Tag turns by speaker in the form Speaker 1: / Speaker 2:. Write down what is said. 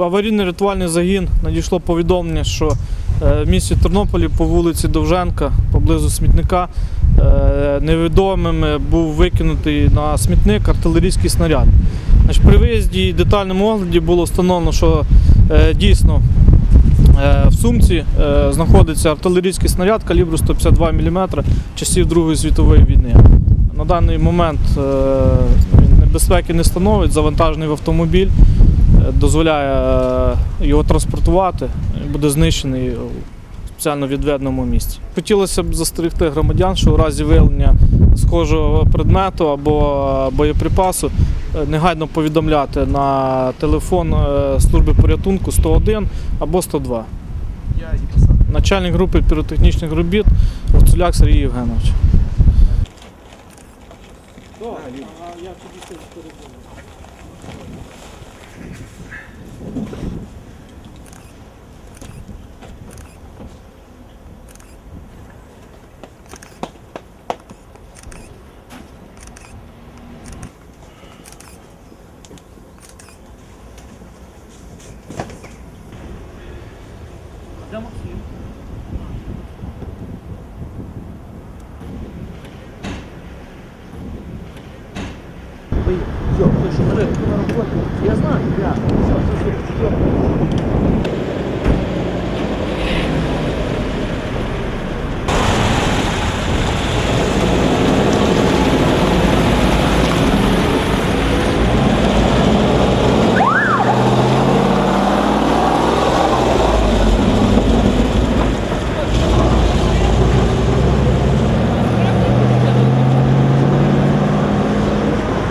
Speaker 1: В аварійний рятувальний загін надійшло повідомлення, що е, в місті Тернополі по вулиці Довженка, поблизу смітника, е, невідомими був викинутий на смітник артилерійський снаряд. При виїзді і детальному огляді було встановлено, що е, дійсно в сумці знаходиться артилерійський снаряд калібру 152 мм часів Другої світової війни. На даний момент небезпеки не становить, завантажений в автомобіль, дозволяє е, його транспортувати, буде знищений у спеціально відведеному місці. Хотілося б застерегти громадян, що у разі виявлення схожого предмету або боєприпасу е, негайно повідомляти на телефон е, служби порятунку 101 або 102. Начальник групи піротехнічних робіт Гуцуляк Сергій Євгенович.
Speaker 2: Все, ви що, на роботу. Я знаю, я. Все, все, все, все.